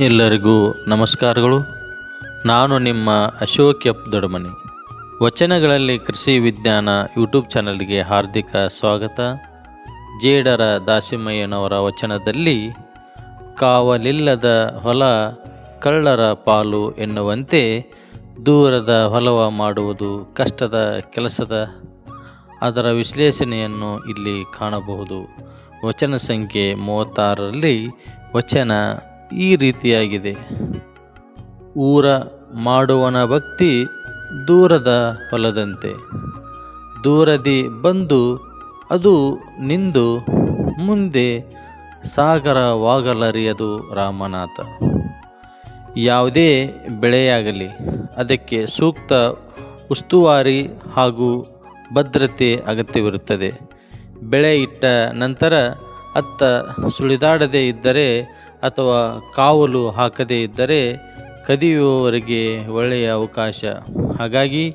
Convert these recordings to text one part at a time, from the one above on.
ಎಲ್ಲರಿಗೂ ನಮಸ್ಕಾರಗಳು. ನಾನು ನಿಮ್ಮ ಅಶೋಕ್ ಎಫ್ ದೊಡಮನಿ ವಚನಗಳಲ್ಲಿ ಕೃಷಿ ವಿಜ್ಞಾನ ಯೂಟ್ಯೂಬ್ ಚಾನಲ್ಗೆ ಹಾರ್ದಿಕ ಸ್ವಾಗತ. ಜೇಡರ ದಾಸಿಮಯ್ಯನವರ ವಚನದಲ್ಲಿ, ಕಾವಲಿಲ್ಲದ ಹೊಲ ಕಳ್ಳರ ಪಾಲು ಎನ್ನುವಂತೆ ದೂರದ ಹೊಲವ ಮಾಡುವುದು ಕಷ್ಟದ ಕೆಲಸದ. ಅದರ ವಿಶ್ಲೇಷಣೆಯನ್ನು ಇಲ್ಲಿ ಕಾಣಬಹುದು. ವಚನ ಸಂಖ್ಯೆ ಮೂವತ್ತಾರರಲ್ಲಿ, ವಚನ ಈ ರೀತಿಯಾಗಿದೆ. ಊರ ಮಾಡುವನ ಭಕ್ತಿ ದೂರದ ಹೊಲದಂತೆ. ದೂರದಿ ಬಂದು ಅದು ನಿಂದು, ಮುಂದೆ ಸಾಗರವಾಗಲರಿಯದು ರಾಮನಾಥ. ಯಾವುದೇ ಬೆಳೆಯಾಗಲಿ, ಅದಕ್ಕೆ ಸೂಕ್ತ ಉಸ್ತುವಾರಿ ಹಾಗೂ ಭದ್ರತೆ ಅಗತ್ಯವಿರುತ್ತದೆ. ಬೆಳೆ ಇಟ್ಟ ನಂತರ ಅತ್ತ ಸುಳಿದಾಡದೇ ಇದ್ದರೆ ಅಥವಾ ಕಾವಲು ಹಾಕದೇ ಇದ್ದರೆ ಕದಿಯುವವರಿಗೆ ಒಳ್ಳೆಯ ಅವಕಾಶ. ಹಾಗಾಗಿ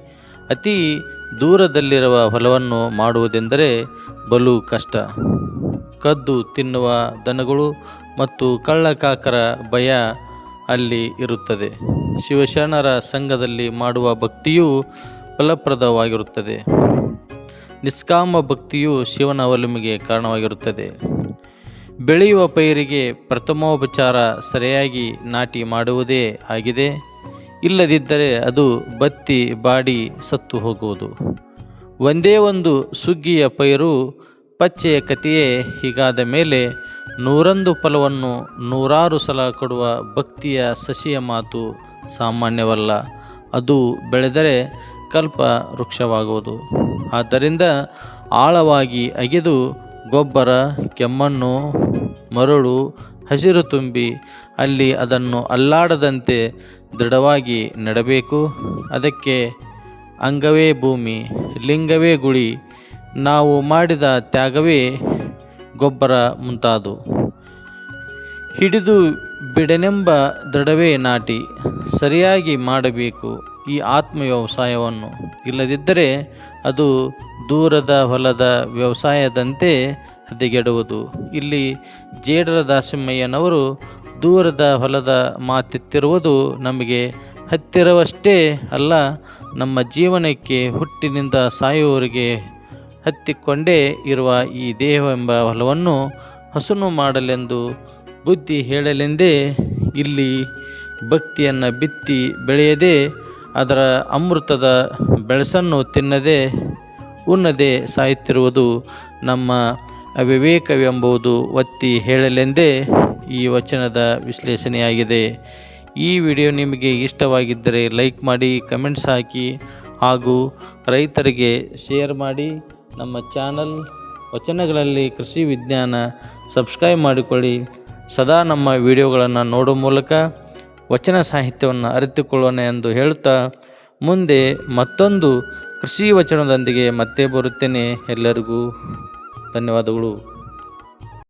ಅತಿ ದೂರದಲ್ಲಿರುವ ಹೊಲವನ್ನು ಮಾಡುವುದೆಂದರೆ ಬಲು ಕಷ್ಟ. ಕದ್ದು ತಿನ್ನುವ ದನಗಳು ಮತ್ತು ಕಳ್ಳಕಾಕರ ಭಯ ಅಲ್ಲಿ ಇರುತ್ತದೆ. ಶಿವಶರಣರ ಸಂಘದಲ್ಲಿ ಮಾಡುವ ಭಕ್ತಿಯು ಫಲಪ್ರದವಾಗಿರುತ್ತದೆ. ನಿಷ್ಕಾಮ ಭಕ್ತಿಯು ಶಿವನ ಒಲುಮೆಗೆ ಕಾರಣವಾಗಿರುತ್ತದೆ. ಬೆಳೆಯುವ ಪೈರಿಗೆ ಪ್ರಥಮೋಪಚಾರ ಸರಿಯಾಗಿ ನಾಟಿ ಮಾಡುವುದೇ ಆಗಿದೆ. ಇಲ್ಲದಿದ್ದರೆ ಅದು ಬತ್ತಿ, ಬಾಡಿ ಸತ್ತು ಹೋಗುವುದು. ಒಂದೇ ಒಂದು ಸುಗ್ಗಿಯ ಪೈರು ಪಚ್ಚೆಯ ಕಥೆಯೇ ಹೀಗಾದ ಮೇಲೆ ನೂರೊಂದು ಫಲವನ್ನು ನೂರಾರು ಸಲ ಕೊಡುವ ಭಕ್ತಿಯ ಸಸಿಯ ಮಾತು ಸಾಮಾನ್ಯವಲ್ಲ. ಅದು ಬೆಳೆದರೆ ಕಲ್ಪ ವೃಕ್ಷವಾಗುವುದು. ಆದ್ದರಿಂದ ಆಳವಾಗಿ ಅಗೆದು ಗೊಬ್ಬರ, ಕೆಮ್ಮಣ್ಣು, ಮರಳು, ಹಸಿರು ತುಂಬಿ ಅಲ್ಲಿ ಅದನ್ನು ಅಲ್ಲಾಡದಂತೆ ದೃಢವಾಗಿ ನೆಡಬೇಕು. ಅದಕ್ಕೆ ಅಂಗವೇ ಭೂಮಿ, ಲಿಂಗವೇ ಗುಳಿ ನಾವು ಮಾಡಿದ ತ್ಯಾಗವೇ ಗೊಬ್ಬರ ಮುಂತಾದು ಹಿಡಿದು ಬಿಡನೆಂಬ ದೃಢವೇ ನಾಟಿ, ಸರಿಯಾಗಿ ಮಾಡಬೇಕು ಈ ಆತ್ಮ ವ್ಯವಸಾಯವನ್ನು. ಇಲ್ಲದಿದ್ದರೆ ಅದು ದೂರದ ಹೊಲದ ವ್ಯವಸಾಯದಂತೆ ಹದಗೆಡುವುದು. ಇಲ್ಲಿ ಜೇಡರ ದಾಸಿಮ್ಮಯ್ಯನವರು ದೂರದ ಹೊಲದ ಮಾತೆತ್ತಿರುವುದು ನಮಗೆ ಹತ್ತಿರವಷ್ಟೇ ಅಲ್ಲ, ನಮ್ಮ ಜೀವನಕ್ಕೆ ಹುಟ್ಟಿನಿಂದ ಸಾಯುವವರಿಗೆ ಹತ್ತಿಕೊಂಡೇ ಇರುವ ಈ ದೇಹವೆಂಬ ಹೊಲವನ್ನು ಹಸನು ಮಾಡಲೆಂದು ಬುದ್ಧಿ ಹೇಳಲೆಂದೇ ಇಲ್ಲಿ ಭಕ್ತಿಯನ್ನು ಬಿತ್ತಿ ಬೆಳೆಯದೆ ಅದರ ಅಮೃತದ ಬೆಳಸನ್ನು ತಿನ್ನದೆ ಉನ್ನದೆ ಸಾಯುತ್ತಿರುವುದು ನಮ್ಮ ಅವಿವೇಕವೆಂಬುದು ಒತ್ತಿ ಹೇಳಲೆಂದೇ ಈ ವಚನದ ವಿಶ್ಲೇಷಣೆಯಾಗಿದೆ. ಈ ವಿಡಿಯೋ ನಿಮಗೆ ಇಷ್ಟವಾಗಿದ್ದರೆ ಲೈಕ್ ಮಾಡಿ, ಕಮೆಂಟ್ಸ್ ಹಾಕಿ ಹಾಗೂ ರೈತರಿಗೆ ಶೇರ್ ಮಾಡಿ. ನಮ್ಮ ಚಾನಲ್ ವಚನಗಳಲ್ಲಿ ಕೃಷಿ ವಿಜ್ಞಾನ ಸಬ್ಸ್ಕ್ರೈಬ್ ಮಾಡಿಕೊಳ್ಳಿ. ಸದಾ ನಮ್ಮ ವಿಡಿಯೋಗಳನ್ನು ನೋಡುವ ಮೂಲಕ ವಚನ ಸಾಹಿತ್ಯವನ್ನು ಅರಿತುಕೊಳ್ಳೋಣ ಎಂದು ಹೇಳುತ್ತಾ ಮುಂದೆ ಮತ್ತೊಂದು ಕೃಷಿ ವಚನದೊಂದಿಗೆ ಮತ್ತೆ ಬರುತ್ತೇನೆ ಎಲ್ಲರಿಗೂ ಧನ್ಯವಾದಗಳು.